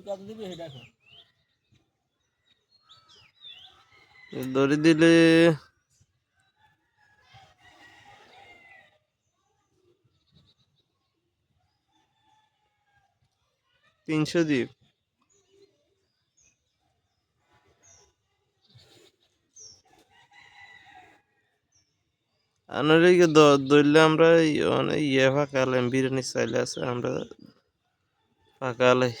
তুই কত দিবি সেটা এখন দড়ি দিলে। তিনশো দিব আনারিকে ধরলে আমরা এই মানে ইয়ে ফাঁকালাম বিরিয়ানি চাইলে আছে, আমরা ফাঁকালাই